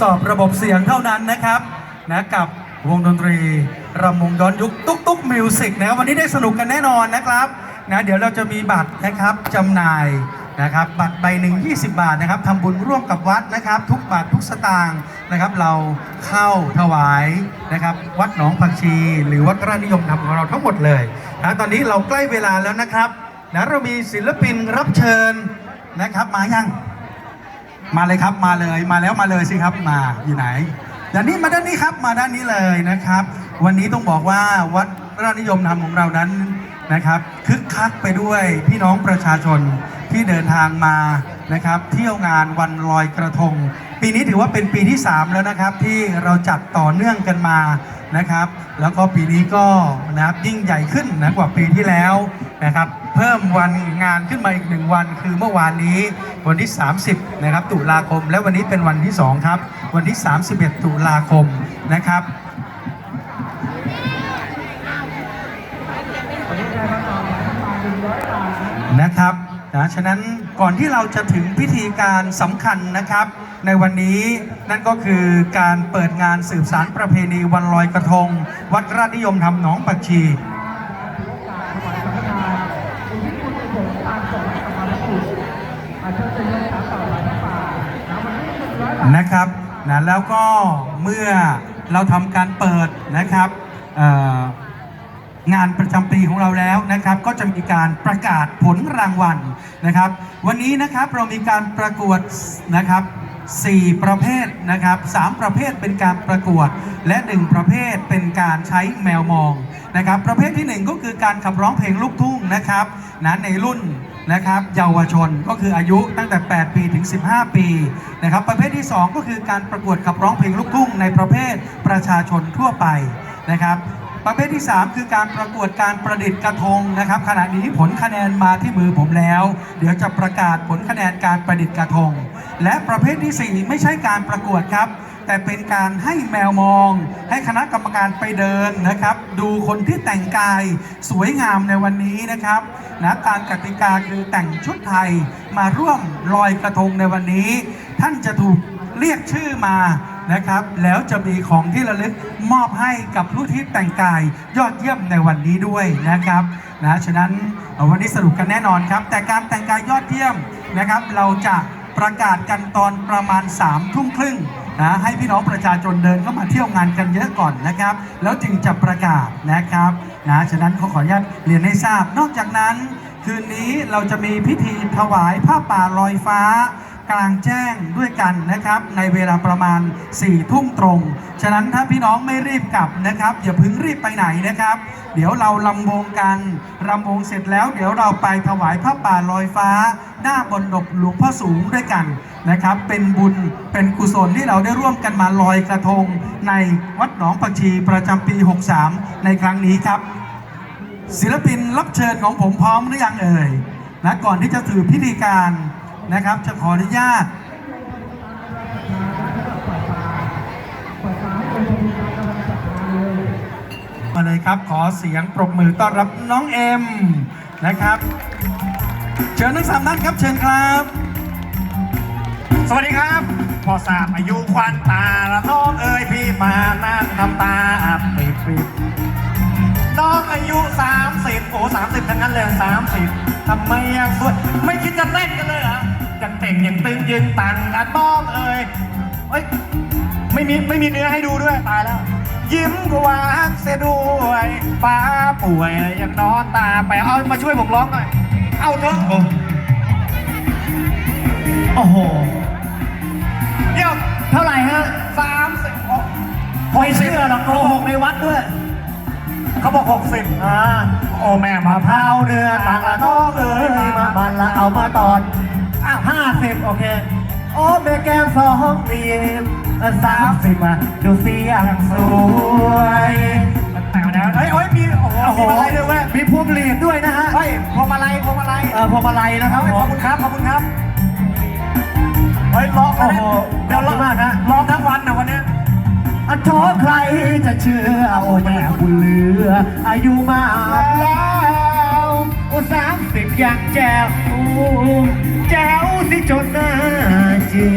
สอบระบบเสียงเท่านั้นนะครับนะกับวงดนตรีรำวงย้อนยุคตุ๊กตุ๊กมิวสิกนะวันนี้ได้สนุกกันแน่นอนนะครับนะเดี๋ยวเราจะมีบัตรนะครับจำหน่ายนะครับบัตรใบหนึ่ง20 บาทนะครับทำบุญร่วมกับวัดนะครับ ทุกบาททุกสตางค์นะครับ เราเข้าถวายนะครับ วัดหนองผักชี หรือวัดราชนิยมธรรมของเราทั้งหมดเลยนะตอนนี้เราใกล้เวลาแล้วนะครับนะเรามีศิลปินรับเชิญนะครับ มายัง มาเลยครับมาเลยมาแล้วมาเลยสิครับมาอยู่ไหนอย่านี้มาด้านนี้ครับมาด้านนี้เลยนะครับ วันนี้ต้องบอกว่าวัดราชนิยมธรรมของเรานั้นนะครับคึกคักไปด้วยพี่น้องประชาชนที่เดินทางมานะครับ เที่ยวงานวันลอยกระทง ปีนี้ถือว่าเป็นปีที่ 3 แล้วนะครับ ที่เราจัดต่อเนื่องกันมา นะครับ แล้วก็ปีนี้ก็นะครับยิ่งใหญ่ขึ้นนะกว่าปีที่แล้วนะครับ เพิ่มวันงานขึ้นมาอีกหนึ่งวัน คือเมื่อวานนี้วันที่ 30 นะครับ ตุลาคม และวันนี้เป็นวันที่ 2 ครับ วันที่ 31 ตุลาคมนะครับนะครับนะฉะนั้นก่อนที่เราจะถึงพิธีการสำคัญนะครับ ในวันนี้นั่นก็คือการเปิดงานสืบสารประเพณีวันลอยกระทง วัดราชนิยมธรรมหนองปักชีนะครับนะแล้วก็เมื่อเราทำการเปิดนะครับงานประจำปีของเราแล้วนะครับ ก็จะมีการประกาศผลรางวัลนะครับ วันนี้นะครับเรามีการประกวดนะครับ 4 ประเภทนะครับ 3 ประเภทเป็นการประกวด และ 1 ประเภทเป็นการใช้แมวมองนะครับ ประเภททีหนึ่1 ก็คือการขับร้องเพลงลูกทุ่งนะครับนะในรุ่นนะครับเยาวชนก็คืออายุตั้งแต่ 8 ปีถึง 15 ปีนะครับ ประเภทที่ 2 ก็คือการประกวดขับร้องเพลงลูกทุ่งในประเภทประชาชนทั่วไปนะครับ ประเภทที่ 3 คือการประกวดการประดิษฐ์กระทงนะครับ ขณะนี้ผลคะแนนมาที่มือผมแล้ว เดี๋ยวจะประกาศผลคะแนนการประดิษฐ์กระทง และประเภทที่ 4 ไม่ใช่การประกวดครับ แต่เป็นการให้แมวมอง ให้คณะกรรมการไปเดินนะครับ ดูคนที่แต่งกายสวยงามในวันนี้นะครับนะตามกติกาคือแต่งชุดไทยมาร่วมลอยกระทงในวันนี้ ท่านจะถูกเรียกชื่อมา นะครับ แล้วจะมีของที่ระลึกมอบให้กับผู้ที่แต่งกายยอดเยี่ยมในวันนี้ด้วยนะครับนะฉะนั้นวันนี้สรุปกันแน่นอนครับ แต่การแต่งกายยอดเยี่ยมนะครับ เราจะประกาศกันตอนประมาณ3ามทุ่มครึ่งนะให้พี่น้องประชาชนเดินเข้ามาเที่ยวงานกันเยอะก่อนนะครับ แล้วจึงจะประกาศนะครับนะฉะนั้นขอขออนุญาตเรียนให้ทราบ นอกจากนั้น คืนนี้เราจะมีพิธีถวายผ้าป่าลอยฟ้า กลางแจ้งด้วยกันนะครับ ในเวลาประมาณ4ี่ทุ่มตรง ฉะนั้นถ้าพี่น้องไม่รีบกลับนะครับ อย่าพึ่งรีบไปไหนนะครับ เดี๋ยวเราลำวงกันรำวงเสร็จแล้ว เดี๋ยวเราไปถวายผ้าป่าลอยฟ้า หน้าบนดบหลวงพ่อสูงด้วยกันนะครับ เป็นบุญเป็นกุศลที่เราได้ร่วมกันมาลอยกระทง ในวัดหนองผักชีประจำปี 63 ในครั้งนี้ครับ ศิลปินรับเชิญของผมพร้อมหรือยังเอ่ยนะก่อนที่จะถือพิธีการ นะครับจะขออนุญาตมาเลยครับขอเสียงปรบมือต้อนรับน้องเอ็มนะครับ เชิญทั้งสามท่านครับเชิญครับ สวัสดีครับพอทราบอายุควันตาละน้องเอ๋ยพี่มานั่งทำตาปิดปิด น้องอายุ 30 โอ้สามสิบทั้งนั้นเลยสามสิบทำไมยังสวย ไม่คิดจะเต้นกันเลยเหรอยังเต่งยังตึงยังตังกันน้องเอ๋ยเอ้ย ไม่มีไม่มีเนื้อให้ดูด้วย ตายแล้ว ยิ้มก็หวานเสียด้วยป้าป่วยยังนอนตาไปเอามาช่วยผมร้องหน่อย เอาเถอะโอ้โหเดี๋ยวเท่าไหร่ฮะสามสิบไม่เชื่อหรอกโกหกในวัดด้วย เขาบอกหกสิบอ่าโอ้แม่มะพร้าวเนื้อต่างละน้องเอ้ยมาบันละเอามาตอนอ้าวห้าสิบโอเค โอ้แม่แก้มสองปีสามสิบอะดูเสียงสวยแต่งแล้วเฮ้ยโอ้ยมีโอ้โหมีอะไรด้วยเว้ยมีพวงหลีดด้วยนะฮะเฮ้ยพวงมาลัยพวงมาลัยเออพวงมาลัยนะครับขอบคุณครับขอบคุณครับเฮ้ยร้องกันเนี่ยเดี๋ยวร้องมากนะร้องทั้งวันนะวันเนี้ย อัโทใครจะเชื่อโอ้แม่บุญเลือ อายุมากแล้วโอ้สามสิบอย่างแจ๋วแจ๋วสิจนหน้าจี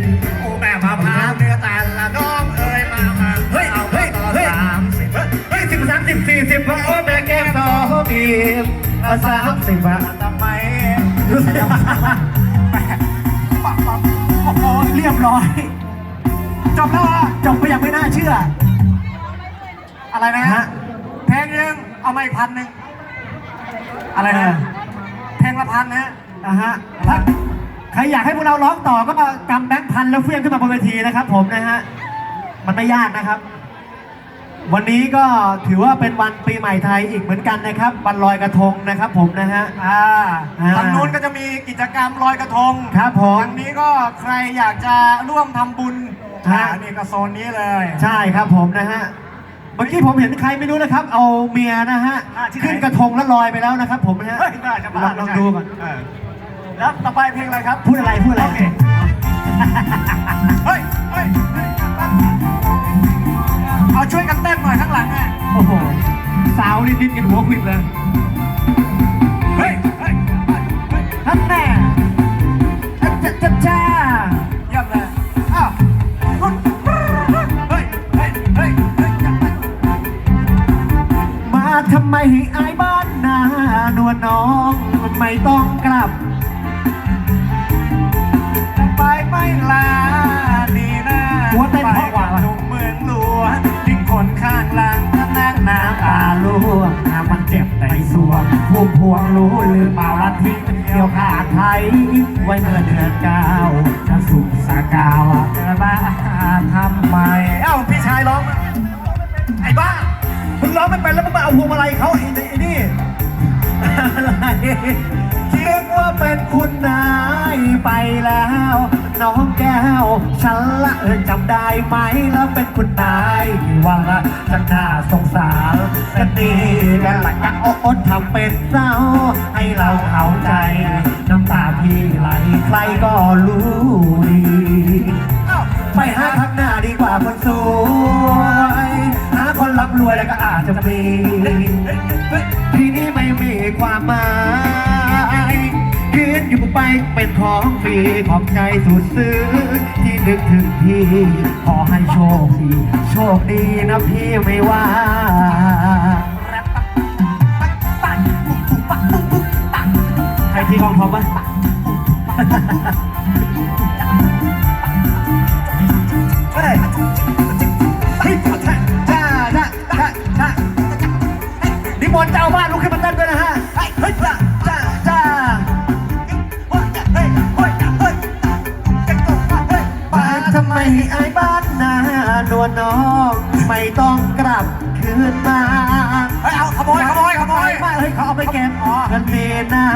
นโอ้แม่มาพาเนื้อแตาละน้องเอ้ยมามาเฮ้ยเอาเฮ้ยเฮ้ยสามสิบเฮ้ยสิบสามสิบสี่สิบโอ้แม่แก้มต่อบีบสามสิบอะทำไมรู้สึกปั๊บปั๊บโอ้เรียบร้อย จบแล้วอะจบไปอย่างไม่น่าเชื่อ อะไรนะฮะเพลงหนึงเอามาอีกพันหนึ่งอะไรนะเพลงละพันนะฮะอะฮะถ้าใครอยากให้พวกเราร้องต่อก็มากำแบงค์พันแล้วเฟี้ยงขึ้นมาบนเวทีนะครับ ผมนะฮะ มันไม่ยากนะครับ วันนี้ก็ถือว่าเป็นวันปีใหม่ไทยอีกเหมือนกันนะครับวันลอยกระทงนะครับ ผมนะฮะ อ่าอ่า ทางนู้นก็จะมีกิจกรรมลอยกระทงครับผม ทางนี้ก็ใครอยากจะร่วมทำบุญ ฮะ อ่านี่ก็โซนนี้เลยใช่ครับผมนะฮะ เมื่อกี้ผมเห็นใครไม่รู้นะครับ เอาเมียนะฮะอ่าที่ไหนขึ้นกระทงแล้วลอยไปแล้วนะครับผมนะฮะ เฮ้ยน่าจะบ้าลองลองดูก่อน เแล้วต่อไปเพลงอะไรครับ พูดอะไรพูดอะไรโเค ไมให้อายบ้านนานวลน้องไม่ต้องกลับ ไปไม่ลาดีนะหัวเต้นเพราะว่า ไปกับหนุ่มเมืองหลวงทิ้งคนข้างหลังก็นั่งน้ำตาล่วงน้ำมันเจ็บในสวงพวงพวงรู้หรือเปล่าลัทธิเที่ยวขาดไทย ไว้เมื่อเดือนเก้าจะสุขสากาวจอบ้าทำไม เอ้าพี่ชายร้อง ไอ้บ้า มึงร้องไม่เป็นแล้วมึงมาเอาพวงมาลัยเขาไอ้นี่อะไรคิดว่าเป็นคุณนายไปแล้ว น้องแก้วฉันละจำได้ไหมแล้วเป็นคุณนายว่าละฉันน่าสงสารกันดีกันละกันโอ๊ตทำเป็นเศร้า ให้เราเอาใจ น้ำตาพี่ไหลใครก็รู้ ไปเป็นของฟรีของใจสุดซื้อ ที่นึกถึงพี่ขอให้โชคดีโชคดีนะพี่ไม่ว่าใครที่กองพร้อมปะเฮ้ย ไม่ต้องกลับคืนมาเฮ้ยเอาขโมยขโมยขโมยไม่เฮ้ยเขาเอาไปเก็บกันเนหน้า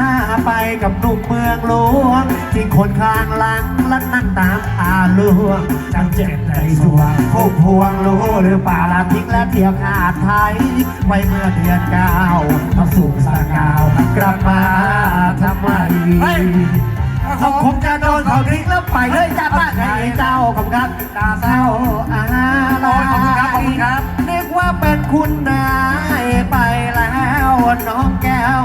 ไปกับหนุ่มเมืองหลวงที่คนข้างหลังและนั่งตามอาลวงจังเจ็บใจสวงพวกพวงรู้หรือเปล่าละทิ้งและเที่ยวขาดไทยไว้เมื่อเดือนเก้าทำสุขสากาวกลับมาทำไม เฮ้ยเขาคงจะโดนเขาทิ้งแล้วไปเลยจ้าป้าไอ้เจ้าขอบคุณครับตาเศร้าอาลาขอบคุณครับขอบคุณครับนึกว่าเป็นคุณนายไปแล้วน้องแก้ว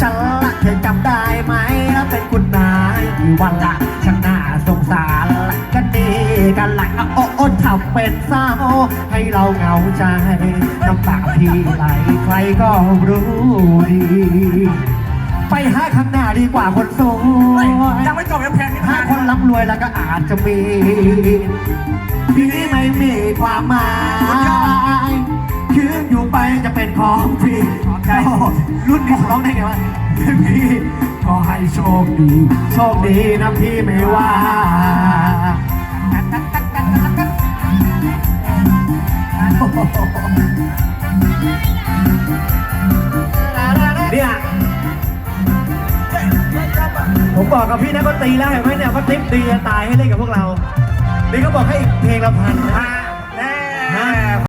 ฉันละเธอจำได้ไหมแล้วเป็นคุณนายที่วันละฉันน่าสงสารกันดีกันหลังโอ้โอ้ทำเป็นเศร้าให้เราเหงาใจน้ำตาพี่ไหลใครก็รู้ดี ไปหาข้างหน้าดีกว่าคนสวเฮ้ยยยังไม่จบยังเพลงนี้ถ้านะคนร่ำรวยแล้วก็อาจจะมีที่นี่ไม่มีความหมายคืนอยู่ไปจะเป็นของฟรีใช่รุ่นนี้ร้องได้ไงวะพี่ก็ให้โชคดี โชคดีนะพี่ไม่ว่า ผมบอกกับพี่นะก็ตีแล้วเห็นไหมเนี่ยว่าติ๊บดีจะตายให้เล่นกับพวกเรานี่เขาบอกให้อีกเพลงละพันนะ